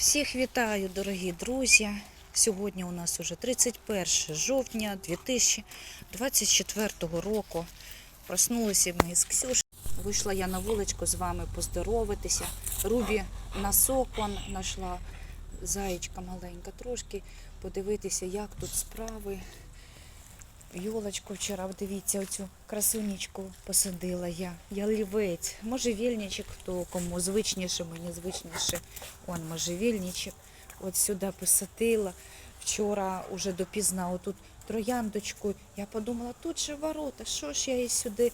Всіх вітаю, дорогі друзі. Сьогодні у нас уже 31 жовтня 2024 року. Проснулися ми з Ксюш. Вийшла я на вуличку з вами поздоровитися. Рубі на сокон знайшла заєчка маленька, трошки подивитися, як тут справи. Йолочку вчора, дивіться, оцю красунечку посадила я. Ялівець. Можжевільничок, хто кому звичніше, мені звичніше. Он можжевільничок. От сюди посадила. Вчора уже допізна отут трояндочку. Я подумала, тут же ворота, що ж я її сюди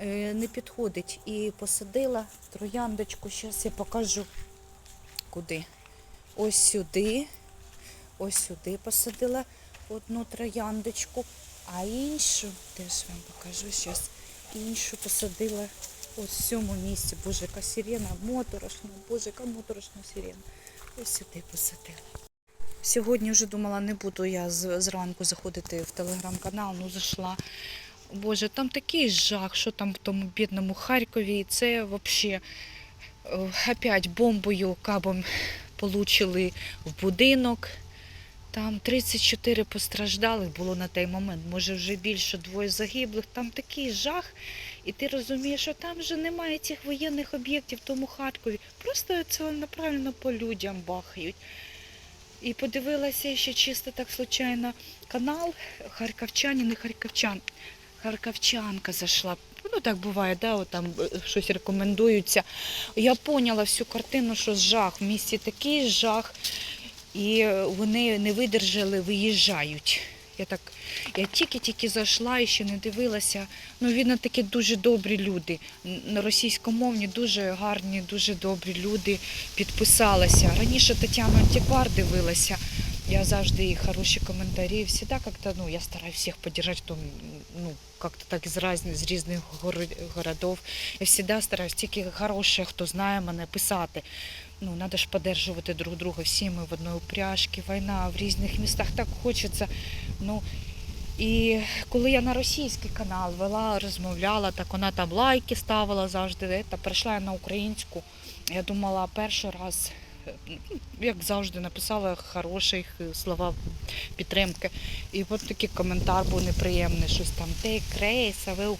е, не підходить. І посадила трояндочку. Зараз я покажу куди. Ось сюди. Ось сюди посадила одну трояндочку, а іншу, теж вам покажу зараз, іншу посадила ось в цьому місці. Боже, яка сирена, моторошна, боже, яка моторошна сирена. Ось сюди посадила. Сьогодні вже думала, не буду я зранку заходити в телеграм-канал, ну зайшла. Боже, там такий жах, що там в тому бідному Харкові. І це взагалі опять бомбою кабом получили в будинок. Там 34 постраждалих було на той момент, може вже більше двоє загиблих. Там такий жах, і ти розумієш, що там вже немає цих воєнних об'єктів в тому Харкові. Просто це направлено по людям бахають. І подивилася ще чисто так случайно канал Харківчанин і Харківчан. Харківчанка зайшла. Ну так буває, да, от там е, щось рекомендуються. Я поняла всю картину, що жах. В місті такий жах. І вони не видержали, виїжджають. Я так, я тільки-тільки зайшла і ще не дивилася. Ну, видно, такі дуже добрі люди. Російськомовні дуже гарні, дуже добрі люди підписалися. Раніше Тетяну Антиквар дивилася. Я завжди їй хороші коментарі. Всегда как-то, ну, я стараюсь всіх поддержать, хто, ну, как-то так з різних, з різних горо- городов. Я всегда стараюсь тільки хороше, хто знає мене, писати. Ну, треба ж підтримувати друг друга. Всі ми в одній упряжці, війна в різних містах. Так хочеться. Ну, і коли я на російський канал вела, розмовляла, так вона там лайки ставила завжди. Та прийшла я на українську. Я думала, перший раз, як завжди, написала хороші слова підтримки. І от такий коментар був неприємний, щось там, ти крейса, ви,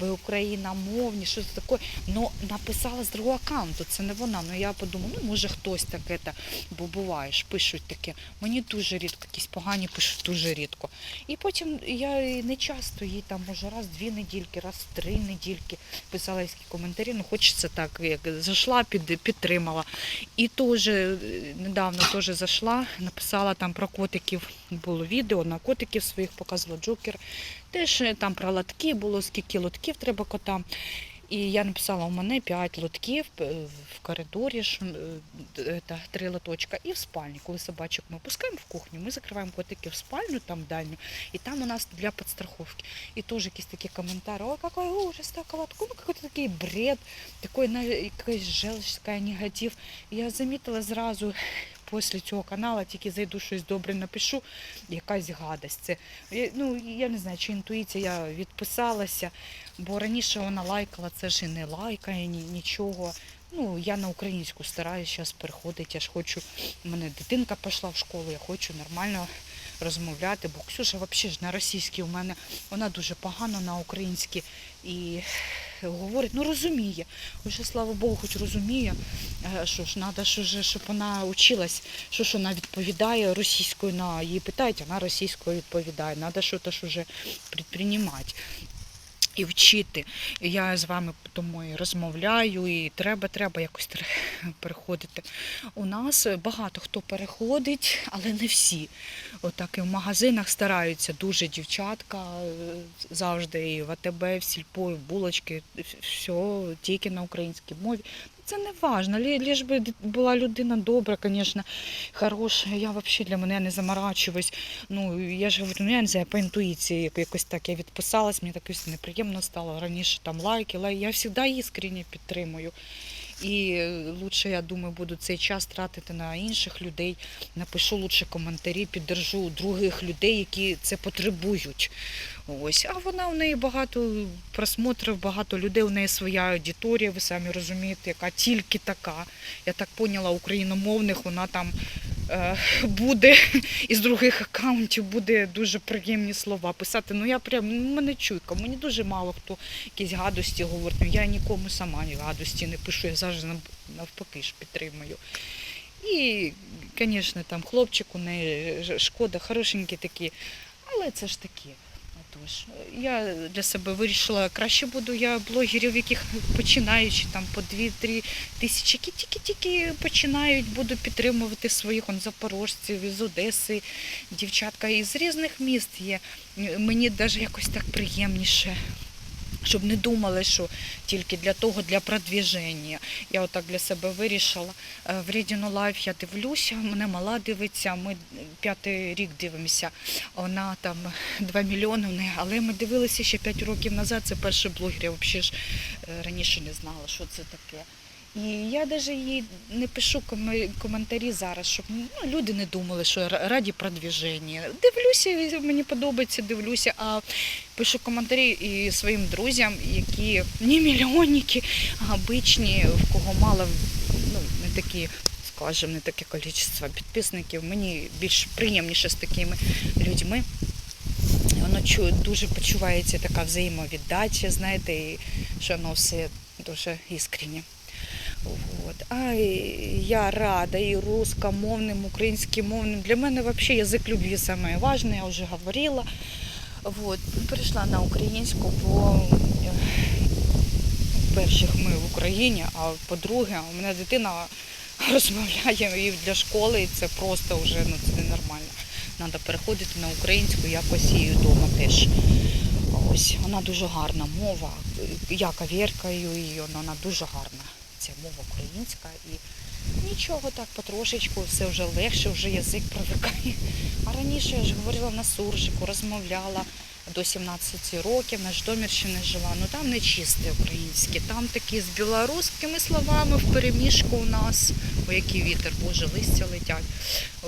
ви україномовні, щось таке. Ну, написала з другого аккаунту, це не вона. Ну я подумала, ну може хтось таке, та, бо буває ж, пишуть таке. Мені дуже рідко, якісь погані пишуть дуже рідко. І потім я не часто їй там, може, раз дві недільки, раз три недільки писала якісь коментарі. Ну, хочеться так, як зайшла, під, підтримала. І теж е, недавно теж зайшла, написала там про котиків, було відео, на котиків своїх показувала Джокер. Теж е, там про лотки було, скільки лотків треба котам. І я написала, у мене 5 лотків е, в коридорі, е, е, три лоточка, і в спальні. Коли собачок ми пускаємо в кухню, ми закриваємо котики в спальню, там дальню, і там у нас для підстраховки. І теж якісь такі коментарі, ой, какой ужас, так лотку, ну какой-то такий бред, такой на- якась така негатив. І я замітила зразу після цього каналу, тільки зайду щось добре напишу, якась гадость. Це, ну, я не знаю, чи інтуїція, я відписалася, бо раніше вона лайкала, це ж і не лайкає, ні, нічого. Ну, я на українську стараюся зараз переходити, я ж хочу, у мене дитинка пішла в школу, я хочу нормально розмовляти, бо Ксюша взагалі ж на російській у мене, вона дуже погано на українській і говорить, ну розуміє. Вже слава Богу, хоч розуміє, Е, що ж треба, що ж, щоб вона училась, що ж вона відповідає російською на її питають, вона російською відповідає. Треба щось вже предприймати. І вчити. Я з вами тому і розмовляю, і треба, треба якось переходити. У нас багато хто переходить, але не всі. Отак і в магазинах стараються дуже дівчатка е, завжди, і в АТБ, в сільпо, і в булочки, все тільки на українській мові. Це не важно, лі- ліж би була людина добра, звісно, хороша. Я взагалі для мене не заморачуюсь. Ну, я ж говорю, ну я не знаю, по інтуїції якось так я відписалась, мені так неприємно стало. Раніше там лайки, лайки. Я завжди іскренні підтримую. І лучше, я думаю, буду цей час тратити на інших людей. Напишу лучше коментарі, піддержу других людей, які це потребують. Ось, а вона у неї багато просмотрів, багато людей, у неї своя аудиторія, ви самі розумієте, яка тільки така. Я так поняла, україномовних вона там буде із других аккаунтів буде дуже приємні слова писати. Ну я прям ну, мене чуйка, мені дуже мало хто якісь гадості говорить. Ну, я нікому сама ні гадості не пишу, я завжди навпаки ж підтримую. І, звісно, там хлопчик у неї шкода, хорошенькі такі, але це ж такі. Отож, я для себе вирішила, краще буду я блогерів, яких починаючи там по 2-3 тисячі, які тільки-тільки починають, буду підтримувати своїх он, запорожців із Одеси, дівчатка із різних міст є. Мені навіть якось так приємніше. Щоб не думали, що тільки для того, для продвіження. Я отак для себе вирішила. Е, В Рідіно Лайф я дивлюся, мене мала дивиться, ми п'ятий рік дивимося. Вона там 2 мільйони але ми дивилися ще 5 років назад. Це перший блогер. Я взагалі ж е, раніше не знала, що це таке. І я навіть їй не пишу коментарі зараз, щоб ну, люди не думали, що раді продвіження. Дивлюся, мені подобається, дивлюся, а пишу коментарі і своїм друзям, які не мільйонники, а обичні, в кого мало ну, не такі, скажімо, не таке кількість підписників. Мені більш приємніше з такими людьми. Воно дуже почувається така взаємовіддача, знаєте, і що воно все дуже іскренне. От. А я рада і русскомовним, українськомовним. Для мене взагалі язик любві саме важне, я вже говорила. Вот. Перейшла на українську, бо перших ми в Україні, а по-друге, у мене дитина розмовляє і для школи, і це просто вже ну, це ненормально. Треба переходити на українську, якось і вдома теж. Ось, вона дуже гарна мова. Я кавіркаю її, вона дуже гарна. Ця мова українська. І нічого так потрошечку, все вже легше, вже язик привикає. А раніше я ж говорила на суржику, розмовляла до 17 років, на Житомирщині жила. Ну там не чисте українське, там такі з білоруськими словами в переміжку у нас. О, який вітер, боже, листя летять.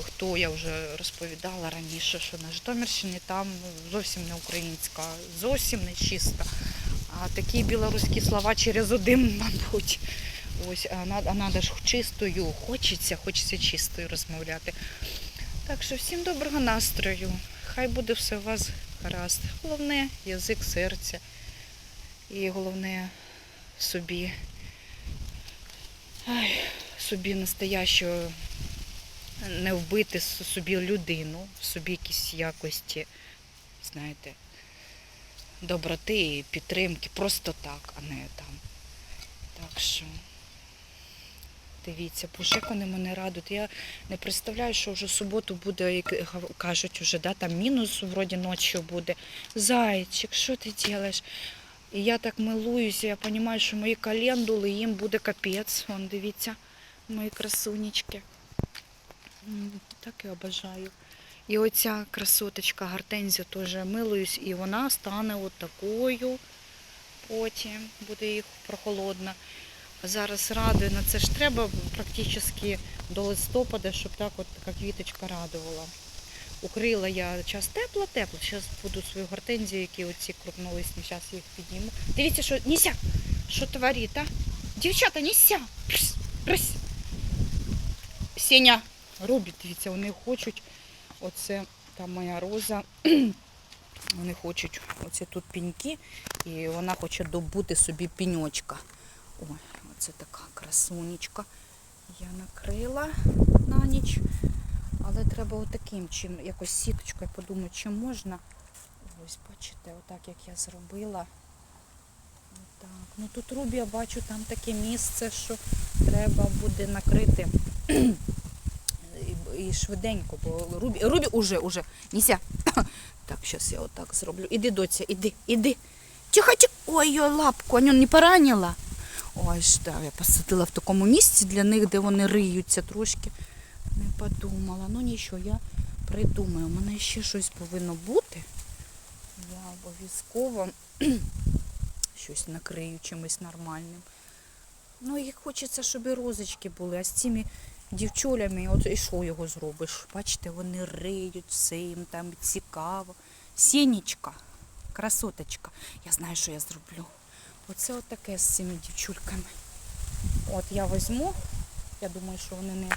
Хто я вже розповідала раніше, що на Житомирщині там зовсім не українська, зовсім не чиста. А такі білоруські слова через один, мабуть. Ось, а надо ж чистою, хочеться, хочеться чистою розмовляти. Так що всім доброго настрою. Хай буде все у вас гаразд. Головне язик серця. І головне собі, ай, собі настоящого не вбити собі людину, собі якісь якості, знаєте, доброти і підтримки, просто так, а не там. Так що. Дивіться, вони мене радують. Я не представляю, що вже суботу буде, як кажуть, уже, да, там мінус вроді ночі буде. Зайчик, що ти робиш? І я так милуюся, я розумію, що мої календули, їм буде капець. Вон, дивіться, мої красунечки. Так і обожаю. І оця красоточка гортензія теж милуюсь, і вона стане от такою. Потім буде їх прохолодна. Зараз радує, на це ж треба практично до листопада, щоб так от така квіточка радувала. Укрила я час тепло-тепло. Зараз буду свою гортензію, які оці крупнолисні, зараз їх підніму. Дивіться, що Ніся, що творить, а? Дівчата, Ніся! Пс, брись. Сеня, робить, дивіться, вони хочуть. Оце там моя роза. Вони хочуть оце тут піньки, і вона хоче добути собі піньочка. Ой, оце така красунечка. Я накрила на ніч. Але треба отаким чином, якось сіточкою подумати, чи можна. Ось, бачите, отак як я зробила. Отак. Ну тут Рубі, я бачу, там таке місце, що треба буде накрити. І, і швиденько, бо Рубі, Рубі уже, уже, Ніся. Так, зараз я отак зроблю. Іди, доця, іди, іди. Тихо, тихо. Ой, ой, лапку, Аню не поранила. Ой, ж, да, я посадила в такому місці для них, де вони риються трошки. Не подумала. Ну нічого, я придумаю. У мене ще щось повинно бути. Я обов'язково щось накрию чимось нормальним. Ну і хочеться, щоб і розочки були, а з цими дівчулями, от і що його зробиш? Бачите, вони риють, все їм там цікаво. Сінічка, красоточка. Я знаю, що я зроблю. Оце от таке з цими дівчульками. От я візьму, я думаю, що вони не,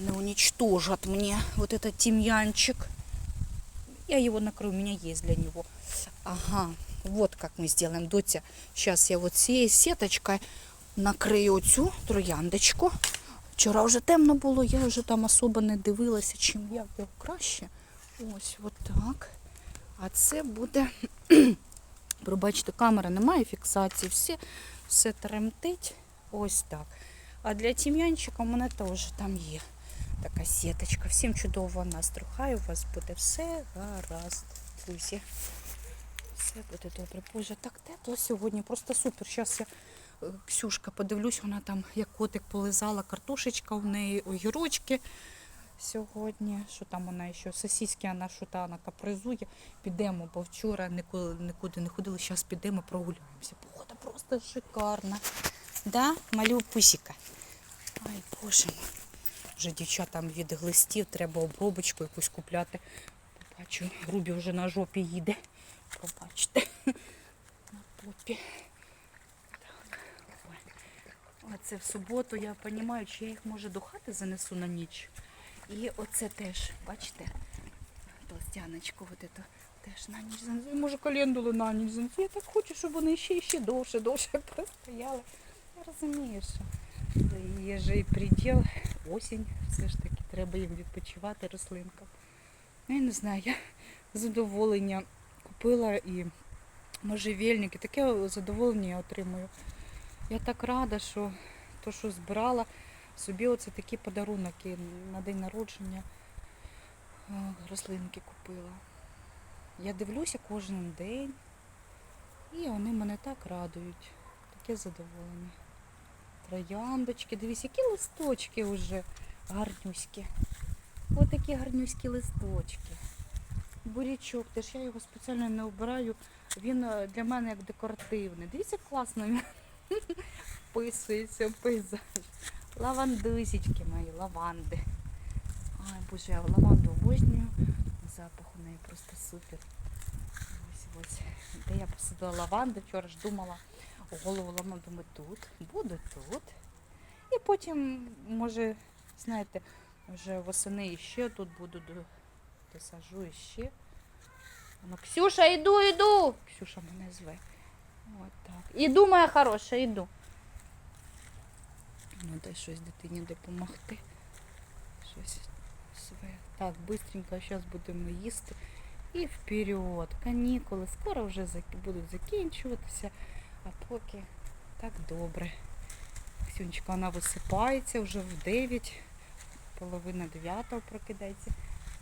не уничтожат мені вот этот тимьянчик. Я его накрою, у меня есть для него. Ага, вот как мы сделаем, Дотя. Сейчас я вот цією сеточкою накрию цю трояндочку. Вчора вже темно було, я вже там особо не дивилася, чим як його краще. Ось от так. А це буде, пробачте, камера немає фіксації, все, все тремтить. Ось так. А для тім'янчика у мене теж там є така сіточка. Всім чудового настрою. Хай у вас буде все гаразд, друзі. Все буде добре. Боже, так тепло сьогодні, просто супер. Зараз я е, Ксюшка, подивлюсь, вона там як котик полизала, картошечка у неї, огірочки сьогодні. Що там вона ще? Сосиски вона що та вона капризує. Підемо, бо вчора нікуди, нікуди не ходили, зараз підемо прогуляємося. Погода просто шикарна. Да, малю пусіка. Ай, боже мой. Вже дівчатам від глистів треба обробочку якусь купляти. Побачу, Рубі вже на жопі їде. Пробачте. На попі. Оце в суботу я розумію, чи я їх може до хати занесу на ніч. І оце теж, бачите, толстяночку, от это теж на ніч занесу. Може календули на ніч занесу. Я так хочу, щоб вони ще ще довше, довше простояли. Я розумію, що є же і приділ, осінь, все ж таки, треба їм відпочивати рослинкам. Ну, я не знаю, я задоволення купила і можжевельник, і таке задоволення я отримую. Я так рада, що то, що збирала, собі оце такі подарунки на день народження е, рослинки купила. Я дивлюся кожен день, і вони мене так радують. Таке задоволення. Трояндочки, дивись, які листочки вже гарнюські. Ось такі гарнюські листочки. Бурячок, теж я його спеціально не обираю. Він е, для мене як декоративний. Дивіться, класно він вписується пейзаж. Лавандусечки мої, лаванди. Ай, боже, я лаванду обожнюю. Запах у неї просто супер. Ось ось. Де я посадила лаванду, вчора ж думала, голову ламав, думаю, тут, буду тут. І потім, може, знаєте, вже восени ще тут буду до- досажу іще. Вона, Ксюша, йду, йду. Ксюша мене зве. От так. Іду, моя хороша, іду. Дай щось дитині допомогти. Щось своє. Так, быстренько зараз будемо їсти. І вперед. Канікули скоро вже будуть закінчуватися. А поки так добре. Ксюнечка, вона висипається вже в 9, половина 9 прокидається.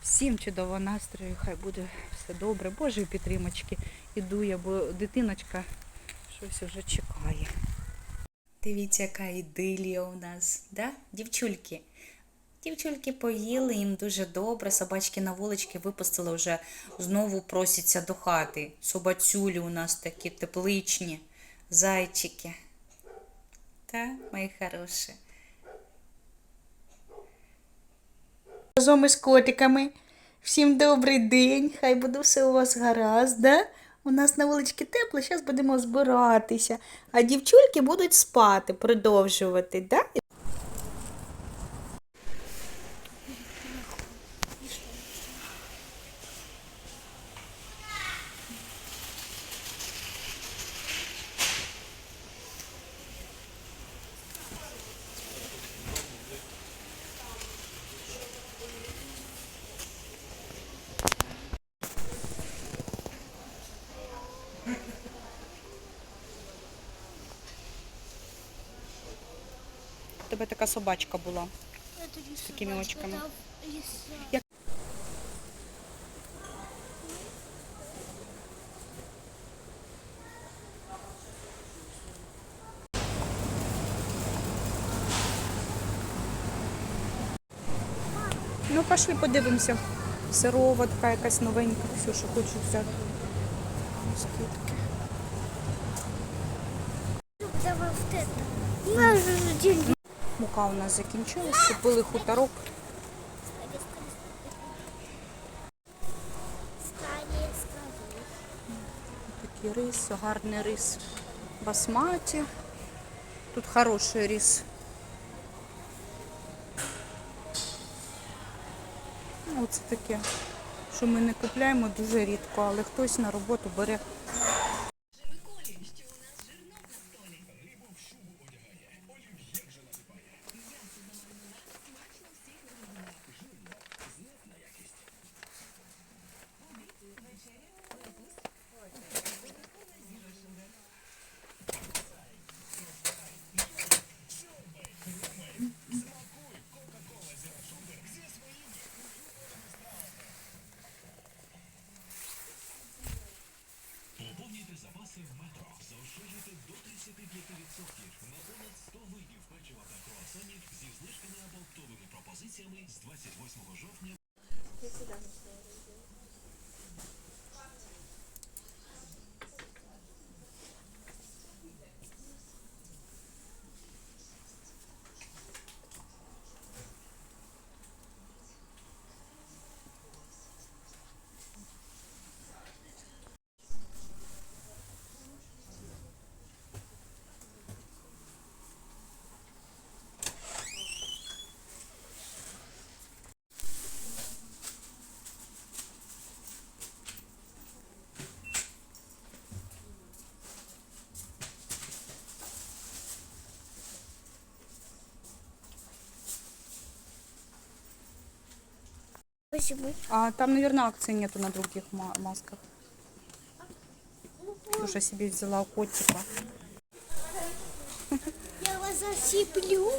Всім чудового настрою, хай буде все добре. Божої підтримочки. Іду я, бо дитиночка щось вже чекає. Дивіться, яка ідилія у нас, да? Дівчульки. Дівчульки поїли, їм дуже добре. Собачки на вулички випустили вже знову просяться до хати. Собацюлі у нас такі тепличні, зайчики. Та, мої хороші. Разом із котиками. Всім добрий день. Хай буде все у вас гаразд, да? У нас на вуличці тепло, зараз будемо збиратися. А дівчульки будуть спати, продовжувати, да? Тебе така собачка була. З такими очками. Ну, пошли подивимося. Сирова така якась новенька. Все, що хочу взяти. Скидки. Давай. Наш день. Мука у нас закінчилась, купили хуторок. Такий рис, гарний рис басматі. Тут хороший рис. Ну, це таке, що ми не купляємо дуже рідко, але хтось на роботу бере. 28 жовтня. Почему? А там, наверное, акции нету на других ма- масках. Уже себе взяла котика. Я вас засыплю.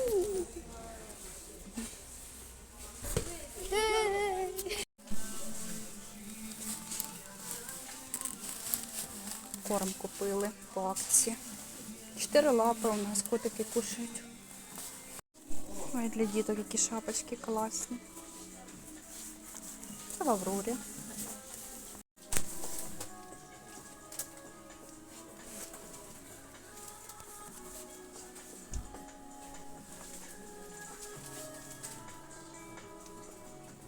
Корм купили по акції. Чотири лапи у нас котики кушають. Ой, для діток які шапочки класні. В Аврорі.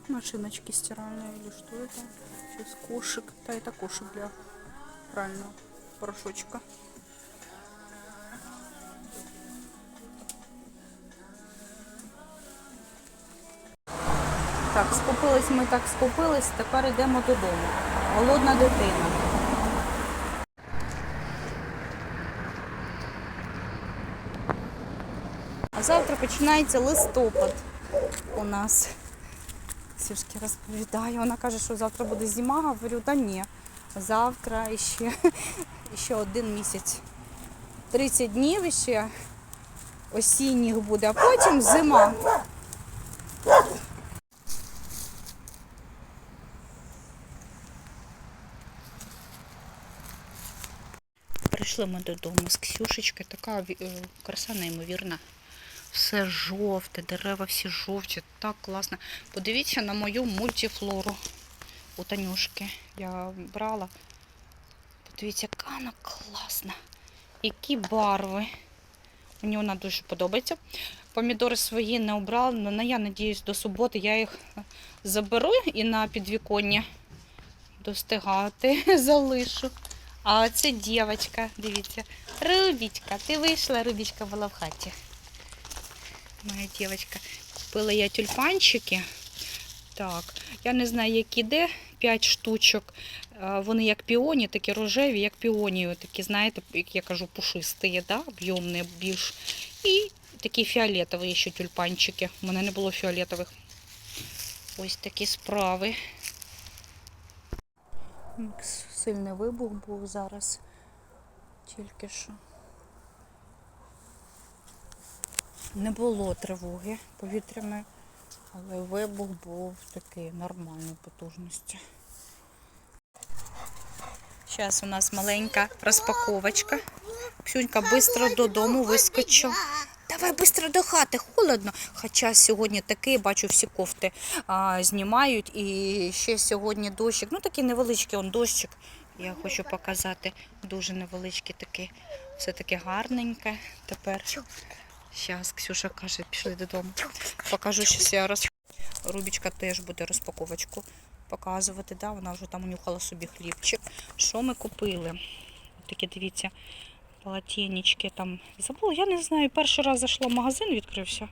Машиночки стиральные или что это? Сейчас кошек. Да, это кошек для правильного порошочка. Так, скупились ми так скупились, тепер йдемо додому. Голодна дитина. А завтра починається листопад у нас. Сюшки розповідає. Вона каже, що завтра буде зима. Говорю, та ні. Завтра ще, ще один місяць. 30 днів ще осінніх буде, а потім зима. Прийшли ми додому з Ксюшечкою. Така е, краса неймовірна. Все жовте, дерева всі жовті, так класно. Подивіться на мою мультифлору у Танюшки. Я брала. Подивіться, яка вона класна. Які барви. Мені вона дуже подобається. Помідори свої не обрала, але я надіюсь, до суботи я їх заберу і на підвіконня достигати залишу. А це дівчинка, дивіться. Рубічка, ти вийшла, Рубічка була в хаті. Моя дівчинка. Купила я тюльпанчики. Так, я не знаю, які де, 5 штучок. Е, Вони як піоні, такі рожеві, як піоні, такі, знаєте, як я кажу, пушисті, да? об'ємні більш. І такі фіолетові ще тюльпанчики. У мене не було фіолетових. Ось такі справи. Сильний вибух був зараз. Тільки що. Не було тривоги повітряної, але вибух був такий нормальної потужності. Зараз у нас маленька розпаковочка. Ксюнька швидко додому вискочила. Давай швидко до хати, холодно. Хоча сьогодні такий, бачу, всі кофти а, знімають. І ще сьогодні дощик. Ну такий невеличкий он дощик. Я хочу показати. Дуже невеличкий такий. Все таке гарненьке. Тепер Зараз Ксюша каже, пішли додому. Покажу, що я роз... Рубічка теж буде розпаковочку показувати. Да? Вона вже там унюхала собі хлібчик. Що ми купили? Такі, дивіться, полотенечки там. Забула, я не знаю, перший раз зайшла в магазин, відкрився.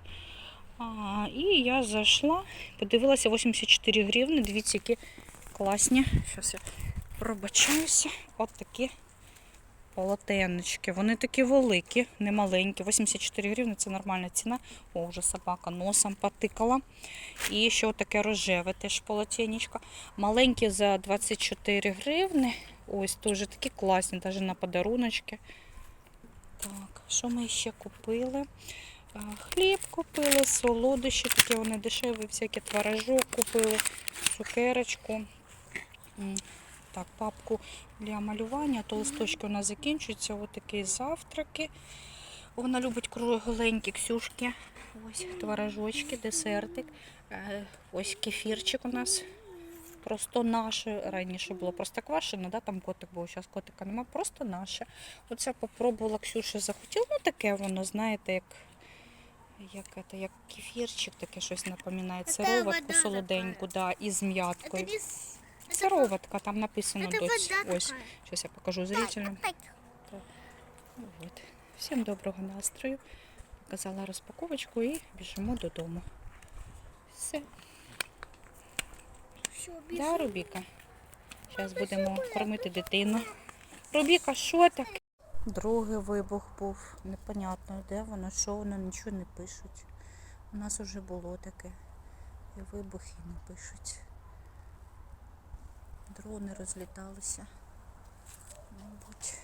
А, і я зайшла, подивилася 84 гривни. Дивіться, які класні. Зараз я пробачаюся. От такі полотенечки. Вони такі великі, не маленькі. 84 гривні це нормальна ціна. О, вже собака носом потикала. І ще таке рожеве теж полотенечко. Маленькі за 24 гривни. Ось теж такі класні, навіть на подаруночки. Так, що ми ще купили? Хліб купили, солодощі, такі вони дешеві, всякі творожок купили, цукерочку. Так, папку для малювання, то листочки у нас закінчуються. Ось такі завтраки. Вона любить кругленькі ксюшки. Ось творожочки, десертик. Е, Ось кефірчик у нас Просто наше. Раніше було просто квашено, да? там котик був, зараз котика нема, просто наше. Оце попробувала Ксюша захотіла. Ну таке воно, знаєте, як, як, це, як кефірчик, таке щось напоминає. Це Сироватку вода солоденьку, да, із Это м'яткою. не... с- это Сироватка, там написано Это доць. вода Ось, такая. зараз я покажу Так, зрителям. так. От. Всім доброго настрою. Показала розпаковочку і біжимо додому. Все, Всё, да. Рубіка. Зараз будемо кормити дитину. Рубіка, що таке? Другий вибух був. Непонятно, де воно, що воно, нічого не пишуть. У нас вже було таке. І вибухи не пишуть. Дрони розліталися. Мабуть.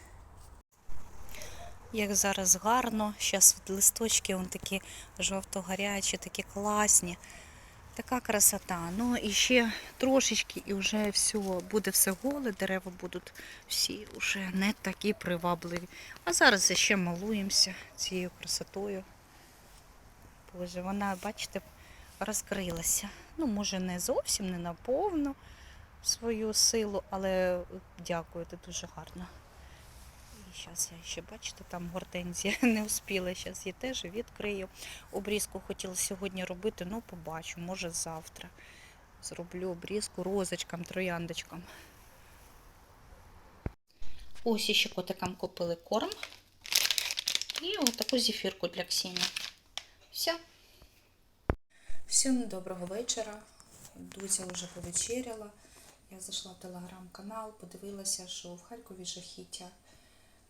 Як зараз гарно, зараз листочки вон такі жовто-гарячі, такі класні. Така красота. Ну і ще трошечки, і вже все, буде все голе, дерева будуть всі вже не такі привабливі. А зараз ще малуємося цією красотою. Боже, вона, бачите, розкрилася. Ну, може, не зовсім, не наповну свою силу, але дякую, це дуже гарно. І зараз я ще, бачите, там гортензія не успіла. Зараз її теж відкрию. Обрізку хотіла сьогодні робити, ну побачу, може завтра. Зроблю обрізку розочкам, трояндочкам. Ось іще котикам купили корм. І отаку зефірку для Ксені. Все. Всім доброго вечора. Дуся вже повечеряла. Я зайшла в телеграм-канал, подивилася, що в Харкові жахіття.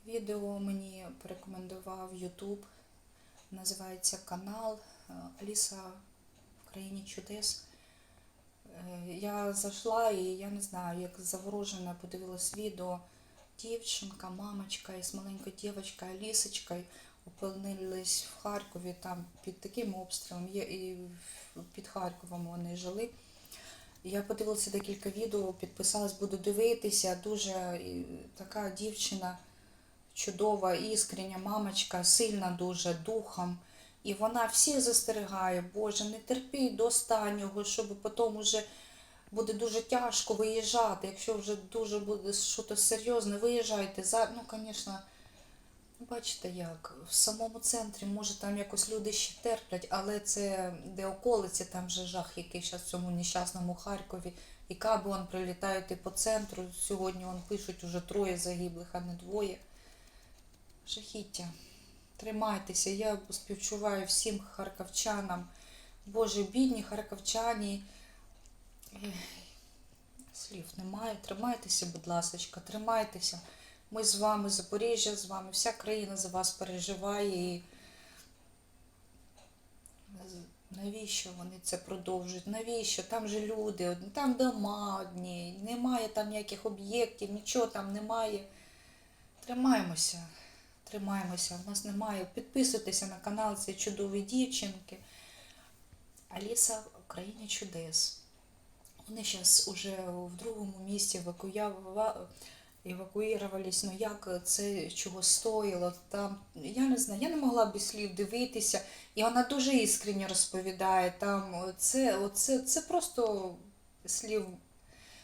Відео мені порекомендував Ютуб. Називається канал е, Аліса в країні чудес. Е, Я зайшла і я не знаю, як заворожена подивилась відео. Дівчинка, мамочка із маленькою дівчинкою Алісочкою опинились в Харкові там під таким обстрілом. І під Харковом вони жили. Я подивилася декілька відео, підписалась, буду дивитися. Дуже така дівчина чудова, іскрення, мамочка, сильна дуже духом. І вона всіх застерігає, Боже, не терпіть до останнього, щоб потім уже буде дуже тяжко виїжджати. Якщо вже дуже буде щось серйозне, виїжджайте. Ну, звісно, бачите як, в самому центрі, може там якось люди ще терплять, але це де околиці, там же жах, який зараз в цьому нещасному Харкові. І каби он прилітають і по центру. Сьогодні он пишуть уже троє загиблих, а не двоє. Жахіття. Тримайтеся, я співчуваю всім харківчанам. Боже, бідні харківчані. Слів немає. Тримайтеся, будь ласка, тримайтеся. Ми з вами, Запоріжжя з вами, вся країна за вас переживає. І навіщо вони це продовжують? Навіщо? Там же люди, там дома одні, немає там ніяких об'єктів, нічого там немає. Тримаємося, тримаємося, у нас немає. Підписуйтеся на канал цієї чудової дівчинки. Аліса в країні чудес. Вони зараз уже в другому місці евакуюва- евакуювались. Ну як це чого стоїло? Там я не знаю, я не могла без слів дивитися. І вона дуже іскренні розповідає. Там це, оце, це просто слів,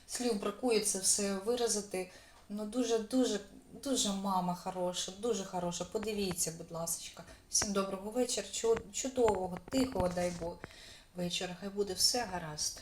слів бракує це все виразити. Ну дуже дуже Дуже мама хороша, дуже хороша. Подивіться, будь ласка. Всім доброго вечора, чудового, тихого, дай Бог вечора. Хай буде все гаразд.